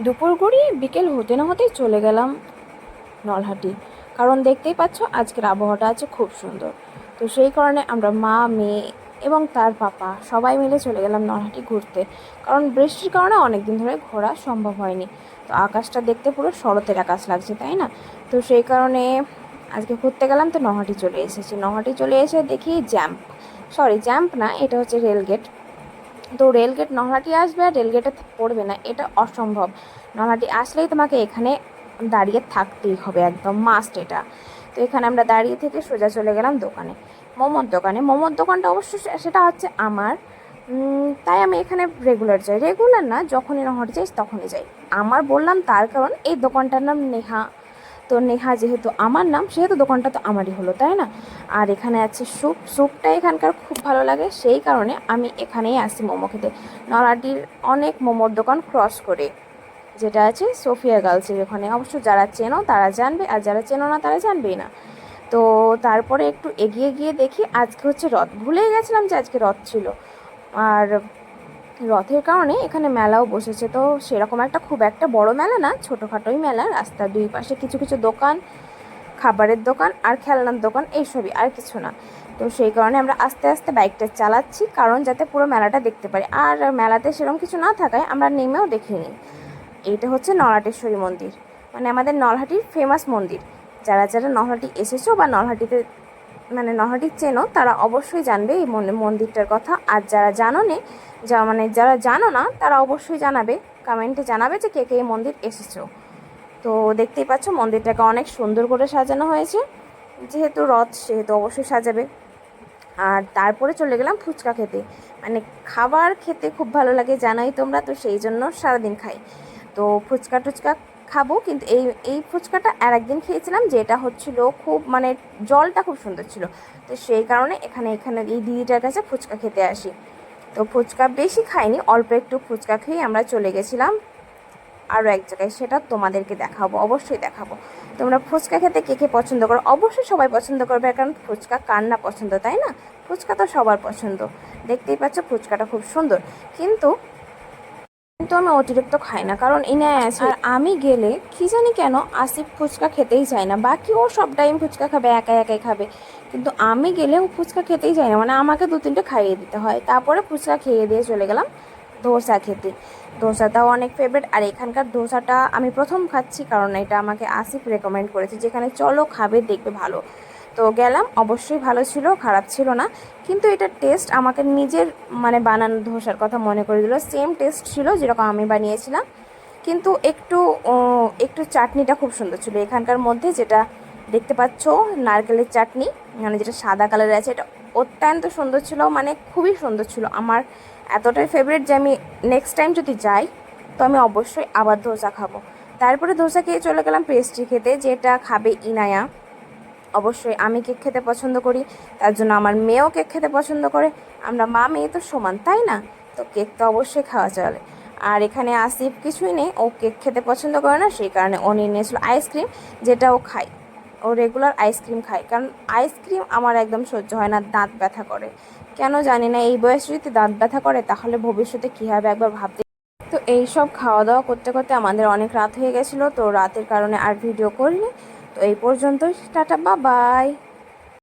দুপুর গড়িয়ে বিকেল হতে না হতেই চলে গেলাম নলহাটি। কারণ দেখতেই পাচ্ছ, আজকের আবহাওয়াটা আছে খুব সুন্দর। তো সেই কারণে আমরা মা, মেয়ে এবং তার পাপা সবাই মিলে চলে গেলাম নলহাটি ঘুরতে। কারণ বৃষ্টির কারণে অনেক দিন ধরে ঘোরা সম্ভব হয়নি। তো আকাশটা দেখতে পুরো শরতের আকাশ লাগছে, তাই না? তো সেই কারণে আজকে ঘুরতে গেলাম, তো নহাটি চলে এসেছি। নহাটি চলে এসে দেখি জ্যাম্প। সরি, জ্যাম্প না, এটা হচ্ছে রেলগেট। তো রেলগেট নলহাটি আসবে আর রেলগেটে পড়বে না, এটা অসম্ভব। নলহাটি আসলেই তোমাকে এখানে দাঁড়িয়ে থাকতেই হবে, একদম মাস্ট এটা। তো এখানে আমরা দাঁড়িয়ে থেকে সোজা চলে গেলাম দোকানে, মোমোর দোকানে। মোমোর দোকানটা অবশ্য সেটা হচ্ছে আমার তাই আমি এখানে রেগুলার যাই। রেগুলার না, যখনই নহরে যাই তখনই যাই। আমার বললাম তার কারণ এই দোকানটার নাম নেহা। তো নেহা যেহেতু আমার নাম, সেহেতু দোকানটা তো আমারই হলো, তাই না? আর এখানে আছে স্যুপ, স্যুপটা এখানকার খুব ভালো লাগে, সেই কারণে আমি এখানেই আসি মোমো খেতে। নলাটির অনেক মোমোর দোকান ক্রস করে, যেটা আছে সোফিয়া গার্লসের ওখানে। অবশ্য যারা চেনো তারা জানবে, আর যারা চেনো না তারা জানবেই না। তো তারপরে একটু এগিয়ে গিয়ে দেখি, আজকে হচ্ছে রথ। ভুলেই গেছিলাম যে আজকে রথ ছিল। আর রথের কারণে এখানে মেলাও বসেছে। তো সেরকম একটা খুব একটা বড় মেলা না, ছোটোখাটোই মেলা। রাস্তার দুই পাশে কিছু কিছু দোকান, খাবারের দোকান আর খেলনার দোকান, এইসবই আর কিছু না। তো সেই কারণে আমরা আস্তে আস্তে বাইকটা চালাচ্ছি, কারণ যাতে পুরো মেলাটা দেখতে পারি। আর মেলাতে সেরকম কিছু না থাকায় আমরা নেমেও দেখিনি। এইটা হচ্ছে নলহাটেশ্বরী মন্দির। মানে আমাদের নলহাটির ফেমাস মন্দির। যারা যারা নলহাটি এসেছ বা নলহাটিতে মানে নলহাটি চেনো, তারা অবশ্যই জানবে এই মন- মন্দিরটার কথা। আর যারা জানো নে যা মানে যারা জানো না, তারা অবশ্যই জানাবে। কমেন্টে জানাবে যে কে কে এই মন্দির এসেছ। তো দেখতেই পাচ্ছ, মন্দিরটাকে অনেক সুন্দর করে সাজানো হয়েছে। যেহেতু রথ, সেহেতু অবশ্যই সাজাবে। আর তারপরে চলে গেলাম ফুচকা খেতে। মানে খাবার খেতে খুব ভালো লাগে, জানোই তোমরা, তো সেই জন্য সারাদিন খাই। তো ফুচকা টুচকা খাব কিন্তু এই এই ফুচকাটা আর একদিন খেয়েছিলাম, যেটা হচ্ছিল খুব মানে জলটা খুব সুন্দর ছিল। তো সেই কারণে এখানে এখানে এই দিদিটার কাছে ফুচকা খেতে আসি। তো ফুচকা বেশি খাইনি, অল্প একটু ফুচকা খেয়ে আমরা চলে গেছিলাম। আরও এক জায়গায় সেটা তোমাদেরকে দেখাবো, অবশ্যই দেখাবো। তোমরা ফুচকা খেতে কে কে পছন্দ করো? অবশ্যই সবাই পছন্দ করবে, কারণ ফুচকা কার না পছন্দ, তাই না? ফুচকা তো সবার পছন্দ। দেখতেই পাচ্ছ ফুচকাটা খুব সুন্দর। কিন্তু কিন্তু আমি অতিরিক্ত খাই না, কারণ আছে। আর আমি গেলে কি জানি কেন আসিফ ফুচকা খেতেই চায় না। বাকি ও সব টাইম ফুচকা খাবে একা একাই খাবে। কিন্তু আমি গেলে ও ফুচকা খেতেই চায় না মানে আমাকে দু তিনটে খাইয়ে দিতে হয়। তারপরে ফুচকা খেয়ে দিয়ে চলে গেলাম ধোসা খেতে। ধোসাটাও অনেক ফেভারিট আর এখানকার ধোসাটা আমি প্রথম খাচ্ছি, কারণ এটা আমাকে আসিফ রেকমেন্ড করেছে। যেখানে চলো, খাবে, দেখবে ভালো। তো গেলাম, অবশ্যই ভালো ছিল, খারাপ ছিল না। কিন্তু এটার টেস্ট আমাকে নিজের মানে বানানো ধোসার কথা মনে করে দিল। সেম টেস্ট ছিল যেরকম আমি বানিয়েছিলাম। কিন্তু একটু একটু চাটনিটা খুব সুন্দর ছিল। এখানকার মধ্যে যেটা দেখতে পাচ্ছ, নারকেলের চাটনি মানে যেটা সাদা কালারের আছে, এটা অত্যন্ত সুন্দর ছিল মানে খুবই সুন্দর ছিল। আমার এতটাই ফেভারিট যে আমি নেক্সট টাইম যদি যাই, তো আমি অবশ্যই আবার ধোসা খাব। তারপরে ধোসা খেয়ে চলে গেলাম পেস্ট্রি খেতে, যেটা খাবে ইনায়া। অবশ্যই আমি কেক খেতে পছন্দ করি, তার জন্য আমার মেয়েও কেক খেতে পছন্দ করে, আমরা মা মেয়ে তো সমান, তাই না? তো কেক তো অবশ্যই খাওয়া চলে। আর এখানে আসিফ কিছুই নেই, ও কেক খেতে পছন্দ করে না, সেই কারণে ও নিয়ে নিয়েছিল আইসক্রিম, যেটা ও খায়। ও রেগুলার আইসক্রিম খায়, কারণ আইসক্রিম আমার একদম সহ্য হয় না, দাঁত ব্যথা করে। কেন জানি না, এই বয়সে যদি দাঁত ব্যথা করে, তাহলে ভবিষ্যতে কী হবে একবার ভাবতে। তো এই সব খাওয়া দাওয়া করতে করতে আমাদের অনেক রাত হয়ে গেছিল, তো রাতের কারণে আর ভিডিও করিনি। তো এই পর্যন্তই টাটা বা বাই